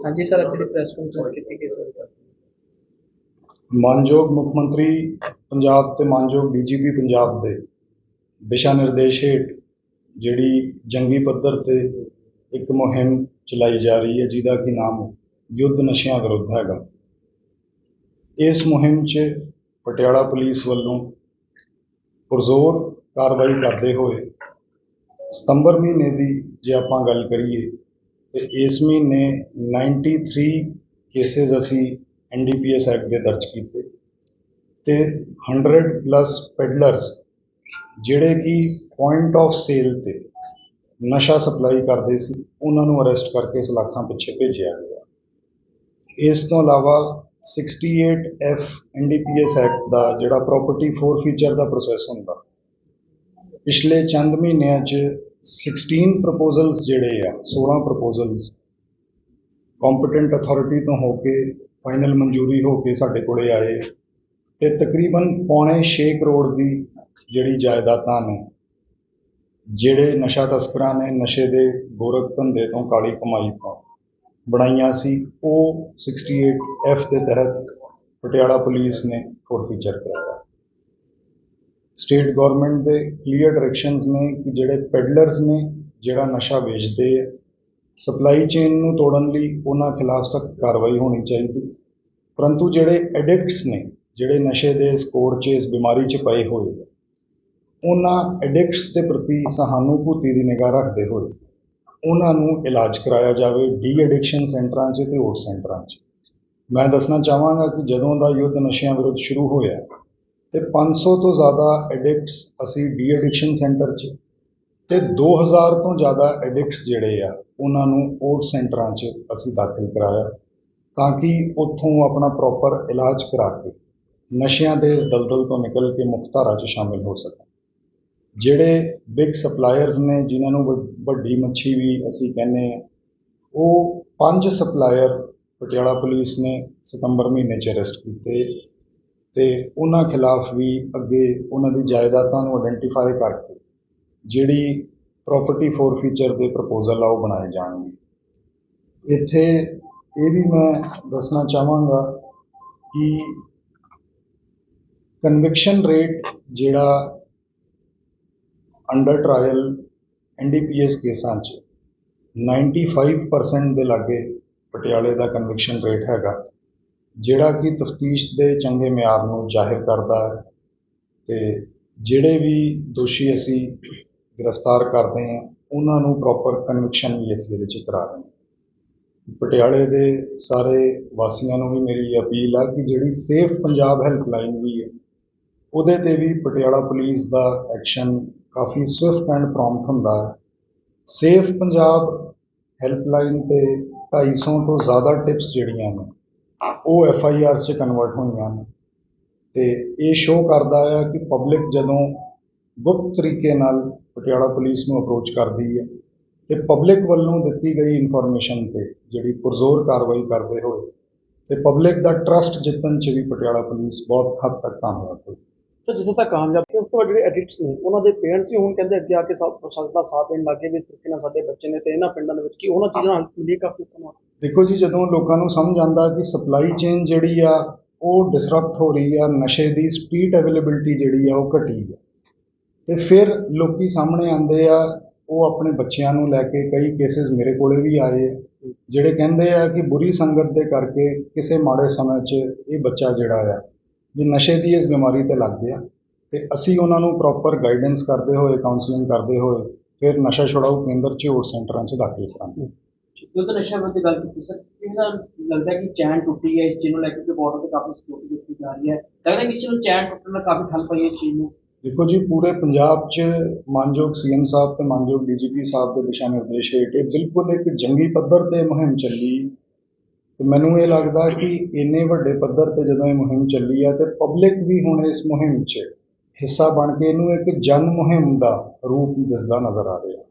ਹਾਂਜੀ ਸਰ, ਅੱਜ ਦੀ press conference ਕੀਤੀ ਗਈ ਸਰ ਮਾਨਯੋਗ ਮੁੱਖ ਮੰਤਰੀ ਪੰਜਾਬ ਤੇ ਮਾਨਯੋਗ ਡੀਜੀਪੀ ਪੰਜਾਬ ਦੇ ਦਿਸ਼ਾ ਨਿਰਦੇਸ਼ ਹੇਠ ਜਿਹੜੀ ਜੰਗੀ ਪੱਧਰ ਤੇ ਇੱਕ ਮੁਹਿੰਮ ਚਲਾਈ ਜਾ ਰਹੀ ਹੈ, ਜਿਹਦਾ ਕਿ ਨਾਮ ਯੁੱਧ ਨਸ਼ਿਆਂ ਵਿਰੁੱਧ ਹੈਗਾ। ਇਸ ਮੁਹਿੰਮ 'ਚ ਪਟਿਆਲਾ ਪੁਲਿਸ ਵੱਲੋਂ ਪੁਰਜ਼ੋਰ ਕਾਰਵਾਈ ਕਰਦੇ ਹੋਏ ਸਤੰਬਰ ਮਹੀਨੇ ਦੀ ਜੇ ਆਪਾਂ ਗੱਲ ਕਰੀਏ ਤੇ ਇਸ ਮਹੀਨੇ 93 ਕੇਸਿਸ ਅਸੀਂ ਐਨਡੀਪੀਐਸ ਐਕਟ ਦੇ ਦਰਜ ਕੀਤੇ। ਤੇ 100 ਪਲੱਸ ਪੈਡਲਰਸ ਜਿਹੜੇ ਕਿ ਪੁਆਇੰਟ ਆਫ ਸੇਲ ਤੇ ਨਸ਼ਾ ਸਪਲਾਈ ਕਰਦੇ ਸੀ, ਉਹਨਾਂ ਨੂੰ ਅਰੈਸਟ ਕਰਕੇ ਸਲਾਖਾਂ ਪਿੱਛੇ ਭੇਜਿਆ ਗਿਆ। ਇਸ ਤੋਂ ਇਲਾਵਾ 68 ਐਫ ਐਨਡੀਪੀਐਸ ਐਕਟ ਦਾ ਜਿਹੜਾ ਪ੍ਰਾਪਰਟੀ ਫੋਰ ਫੀਚਰ ਦਾ ਪ੍ਰੋਸੈਸ ਹੁੰਦਾ, ਪਿਛਲੇ ਚੰਦ ਮਹੀਨਿਆਂ 'ਚ 16 ਪ੍ਰਪੋਜ਼ਲਸ ਜਿਹੜੇ ਆ 16 ਪ੍ਰਪੋਜ਼ਲਸ ਕੰਪੀਟੈਂਟ ਅਥਾਰਟੀ ਤੋਂ ਹੋ ਕੇ ਫਾਈਨਲ ਮਨਜ਼ੂਰੀ ਹੋ ਕੇ ਸਾਡੇ ਕੋਲੇ ਆਏ ਤੇ ਤਕਰੀਬਨ ਪੌਣੇ 6 ਕਰੋੜ ਦੀ ਜਿਹੜੀ ਜਾਇਦਾਦਾਂ ਨੇ, ਜਿਹੜੇ ਨਸ਼ਾ ਤਸਕਰਾਂ ਨੇ ਨਸ਼ੇ ਦੇ ਗੋਰਖ ਧੰਦੇ ਤੋਂ ਕਾਲੀ ਕਮਾਈ ਤੋਂ ਬਣਾਈਆਂ ਸੀ, ਉਹ 68 ਐਫ ਦੇ ਤਹਿਤ ਪਟਿਆਲਾ ਪੁਲਿਸ ਨੇ ਫੋਰਫੀਚਰ ਕਰਾਇਆ। ਸਟੇਟ ਗਵਰਨਮੈਂਟ ਦੇ ਕਲੀਅਰ ਡਾਇਰੈਕਸ਼ਨਸ ਨੇ ਕਿ ਜਿਹੜੇ ਪੈਡਲਰਸ ਨੇ ਜਿਹੜਾ ਨਸ਼ਾ ਵੇਚਦੇ ਆ ਸਪਲਾਈ ਚੇਨ ਨੂੰ ਤੋੜਨ ਲਈ ਉਹਨਾਂ ਖਿਲਾਫ ਸਖਤ ਕਾਰਵਾਈ ਹੋਣੀ ਚਾਹੀਦੀ। ਪਰੰਤੂ ਜਿਹੜੇ ਐਡਿਕਟਸ ਨੇ ਜਿਹੜੇ ਨਸ਼ੇ ਦੇ ਸਕੋਰ 'ਚ ਇਸ ਬਿਮਾਰੀ 'ਚ ਪਏ ਹੋਏ ਆ, ਉਹਨਾਂ ਐਡਿਕਟਸ ਦੇ ਪ੍ਰਤੀ ਸਹਾਨੂਭੂਤੀ ਦੀ ਨਿਗਾਹ ਰੱਖਦੇ ਹੋਏ ਉਹਨਾਂ ਨੂੰ ਇਲਾਜ ਕਰਾਇਆ ਜਾਵੇ ਡੀ ਐਡਿਕਸ਼ਨ ਸੈਂਟਰਾਂ 'ਚ ਤੇ ਹੋਰ ਸੈਂਟਰਾਂ 'ਚ। ਮੈਂ ਦੱਸਣਾ ਚਾਹਾਂਗਾ ਕਿ ਜਦੋਂ ਦਾ ਯੁੱਧ ਨਸ਼ਿਆਂ ਵਿਰੁੱਧ ਸ਼ੁਰੂ ਹੋਇਆ ਤੇ 500 ਤੋਂ ਜ਼ਿਆਦਾ ਐਡਿਕਟਸ ਅਸੀਂ ਡੀ ਐਡਿਕਸ਼ਨ ਸੈਂਟਰ 'ਚ। ਤੇ 2000 ਤੋਂ ਜ਼ਿਆਦਾ ਐਡਿਕਟਸ ਜਿਹੜੇ ਆ, ਉਹਨਾਂ ਨੂੰ ਓਟ ਸੈਂਟਰਾਂ 'ਚ ਅਸੀਂ ਦਾਖਲ ਕਰਾਇਆ, ਤਾਂ ਕਿ ਉੱਥੋਂ ਆਪਣਾ ਪ੍ਰੋਪਰ ਇਲਾਜ ਕਰਾ ਕੇ ਨਸ਼ਿਆਂ ਦੇ ਇਸ ਦਲਦਲ ਤੋਂ ਨਿਕਲ ਕੇ ਮੁਕਤਧਾਰਾ 'ਚ ਸ਼ਾਮਿਲ ਹੋ ਸਕਣ। ਜਿਹੜੇ ਬਿਗ ਸਪਲਾਇਰਸ ਨੇ, ਜਿਨ੍ਹਾਂ ਨੂੰ ਵੱਡ- ਵੱਡੀ ਮੱਛੀ ਵੀ ਅਸੀਂ ਕਹਿੰਦੇ ਆ, ਉਹ ਪੰਜ ਸਪਲਾਇਰ ਪਟਿਆਲਾ ਪੁਲਿਸ ਨੇ ਸਤੰਬਰ ਮਹੀਨੇ 'ਚ ਅਰੈਸਟ ਕੀਤੇ। ਤੇ ਉਹਨਾਂ ਖਿਲਾਫ ਵੀ ਅੱਗੇ ਉਹਨਾਂ ਦੀ ਜਾਇਦਾਦਾਂ ਨੂੰ ਆਇਡੈਂਟੀਫਾਈ ਕਰਕੇ ਜਿਹੜੀ ਪ੍ਰਾਪਰਟੀ ਫੋਰ ਫੀਚਰ ਦੇ ਪ੍ਰਪੋਜ਼ਲ ਆ ਉਹ ਬਣਾਏ ਜਾਣਗੇ। ਇੱਥੇ ਇਹ ਵੀ ਮੈਂ ਦੱਸਣਾ ਚਾਹਾਂਗਾ ਕਿ ਕਨਵਿਕਸ਼ਨ ਰੇਟ ਜਿਹੜਾ ਅੰਡਰ ਟ੍ਰਾਇਲ ਐਨਡੀਪੀਐਸ ਕੇਸਾਂ 'ਚ 95% ਦੇ ਲਾਗੇ ਪਟਿਆਲੇ ਦਾ ਕਨਵਿਕਸ਼ਨ ਰੇਟ ਹੈਗਾ। ਜਿਹੜਾ ਕਿ ਤਫਤੀਸ਼ ਦੇ ਚੰਗੇ ਮਿਆਰ ਨੂੰ ਜ਼ਾਹਿਰ ਕਰਦਾ ਹੈ ਤੇ ਜਿਹੜੇ ਵੀ ਦੋਸ਼ੀ ਅਸੀਂ ਗ੍ਰਿਫਤਾਰ ਕਰਦੇ ਹਾਂ, ਉਹਨਾਂ ਨੂੰ ਪ੍ਰੋਪਰ ਕਨਵਿਕਸ਼ਨ ਵੀ ਅਸੀਂ ਇਹਦੇ 'ਚ ਕਰਾ ਰਹੇ ਹਾਂ। ਪਟਿਆਲੇ ਦੇ ਸਾਰੇ ਵਾਸੀਆਂ ਨੂੰ ਵੀ ਮੇਰੀ ਅਪੀਲ ਆ ਕਿ ਜਿਹੜੀ ਸੇਫ ਪੰਜਾਬ ਹੈਲਪਲਾਈਨ ਵੀ ਹੈ, ਉਹਦੇ ਤੇ ਵੀ ਪਟਿਆਲਾ ਪੁਲਿਸ ਦਾ ਐਕਸ਼ਨ ਕਾਫੀ ਸਵਿਫਟ ਐਂਡ ਪ੍ਰੌਮਪਟ ਹੁੰਦਾ ਹੈ। ਸੇਫ ਪੰਜਾਬ ਹੈਲਪਲਾਈਨ ਤੇ 250 ਤੋਂ ਜ਼ਿਆਦਾ ਟਿਪਸ ਜਿਹੜੀਆਂ ਨੇ ਉਹ ਐਫ ਆਈ ਆਰ 'ਚ ਕਨਵਰਟ ਹੋਈਆਂ ਨੇ। ਤੇ ਇਹ ਸ਼ੋਅ ਕਰਦਾ ਆ ਕਿ ਪਬਲਿਕ ਜਦੋਂ ਗੁਪਤ ਤਰੀਕੇ ਨਾਲ ਪਟਿਆਲਾ ਪੁਲਿਸ ਨੂੰ ਅਪਰੋਚ ਕਰਦੀ ਹੈ ਤੇ ਪਬਲਿਕ ਵੱਲੋਂ ਦਿੱਤੀ ਗਈ ਇਨਫੋਰਮੇਸ਼ਨ ਤੇ ਜਿਹੜੀ ਪੁਰਜ਼ੋਰ ਕਾਰਵਾਈ ਕਰਦੇ ਹੋਏ, ਤੇ ਪਬਲਿਕ ਦਾ ਟਰਸਟ ਜਿੱਤਣ 'ਚ ਵੀ ਪਟਿਆਲਾ ਪੁਲਿਸ ਬਹੁਤ ਹੱਦ ਤੱਕ ਕਾਮਯਾਬ ਹੋਈ। ਸੋ ਜਿੱਥੇ ਤੱਕ ਕਾਮਯਾਬ ਉਸ ਤੋਂ ਬਾਅਦ ਜਿਹੜੇ ਐਡਿਕਟਸ ਨੇ, ਉਹਨਾਂ ਦੇ ਪੇਰੈਂਟਸ ਵੀ ਹੁਣ ਕਹਿੰਦੇ ਅੱਗੇ ਆ ਕੇ ਸਭ ਪ੍ਰਸ਼ਾਸਨ ਦਾ ਸਾਥ ਦੇਣ ਲੱਗੇ ਵੀ ਇਸ ਤਰੀਕੇ ਨਾਲ ਸਾਡੇ ਬੱਚੇ ਨੇ ਤੇ ਇਹਨਾਂ ਪਿੰਡਾਂ ਦੇ ਵਿੱਚ ਕੀ ਉਹਨਾਂ ਚੀਜ਼ਾਂ ਨਾਲ ਮਿਲੀ ਕਾਫੀ ਸਮਾਂ ਦੇਖੋ ਜੀ, ਜਦੋਂ ਲੋਕਾਂ ਨੂੰ ਸਮਝ ਆਉਂਦਾ ਕਿ ਸਪਲਾਈ ਚੇਨ ਜਿਹੜੀ ਆ, ਉਹ ਡਿਸਰਪਟ ਹੋ ਰਹੀ ਆ, ਨਸ਼ੇ ਦੀ ਸਪੀਡ ਅਵੇਲੇਬਿਲਟੀ ਜਿਹੜੀ ਆ, ਉਹ ਘਟੀ ਆ। ਤੇ ਫਿਰ ਲੋਕੀ ਸਾਹਮਣੇ ਆਉਂਦੇ ਆ, ਉਹ ਆਪਣੇ ਬੱਚਿਆਂ ਨੂੰ ਲੈ ਕੇ ਕਈ ਕੇਸਿਸ ਮੇਰੇ ਕੋਲੇ ਵੀ ਆਏ ਜਿਹੜੇ ਕਹਿੰਦੇ ਆ ਕਿ ਬੁਰੀ ਸੰਗਤ ਦੇ ਕਰਕੇ ਕਿਸੇ ਮਾੜੇ ਸਮੇਂ 'ਚ ਇਹ ਬੱਚਾ ਜਿਹੜਾ ਆ ਇਹ ਨਸ਼ੇ ਦੀ ਇਸ ਬਿਮਾਰੀ ਤੇ ਲੱਗ ਗਿਆ ਤੇ ਅਸੀਂ ਉਹਨਾਂ ਨੂੰ ਪ੍ਰੋਪਰ ਗਾਈਡੈਂਸ ਕਰਦੇ ਹੋਏ ਕਾਉਂਸਲਿੰਗ ਕਰਦੇ ਹੋਏ ਫਿਰ ਨਸ਼ਾ ਛੁਡਾਊ ਕੇਂਦਰ 'ਚ ਹੋਰ ਸੈਂਟਰਾਂ 'ਚ ਦਾਖਲ ਕਰਾਂਗੇ। ਜਦੋਂ ਨਸ਼ਾ ਵਿਰੁੱਧ ਦੀ ਗੱਲ ਕੀਤੀ ਸਰ। ਇਹਨਾਂ ਲੱਗਦਾ ਕਿ ਚੈਨ ਟੁੱਟੀ ਹੈ ਇਸ ਚੀਜ਼ ਨੂੰ ਲੈ ਕੇ ਬਾਰਡਰ ਤੇ ਕਾਫੀ ਸਿਕਿਉਰਿਟੀ ਦਿੱਤੀ ਜਾ ਰਹੀ ਹੈ? ਲੱਗਦਾ ਕਿ ਇਸ ਨੂੰ ਚੈਨ ਟੁੱਟਣ ਨਾਲ ਕਾਫੀ ਹੈਲਪ ਹੋਈ ਹੈ ਇਸ ਚੀਜ਼ ਨੂੰ? ਦੇਖੋ ਜੀ ਪੂਰੇ ਪੰਜਾਬ 'ਚ ਮਾਨਯੋਗ ਸੀਐਮ ਸਾਹਿਬ ਤੇ ਮਾਨਯੋਗ ਡੀਜੀਪੀ ਸਾਹਿਬ ਦੇ ਦਿਸ਼ਾ ਨਿਰਦੇਸ਼ ਹੇਠ ਬਿਲਕੁਲ ਇੱਕ ਜੰਗੀ ਪੱਧਰ ਤੇ ਮੁਹਿੰਮ ਚੱਲੀ। ਤੇ ਮੈਨੂੰ ਇਹ ਲੱਗਦਾ ਕਿ ਇੰਨੇ ਵੱਡੇ ਪੱਧਰ ਤੇ ਜਦੋਂ ਇਹ ਮੁਹਿੰਮ ਚੱਲੀ ਆ ਤੇ ਪਬਲਿਕ ਵੀ ਹੁਣ ਇਸ ਮੁਹਿੰਮ 'ਚ ਹਿੱਸਾ ਬਣ ਕੇ ਇਹਨੂੰ ਇੱਕ ਜਨ ਮੁਹਿੰਮ ਦਾ ਰੂਪ ਦਿਸਦਾ ਨਜ਼ਰ ਆ ਰਿਹਾ।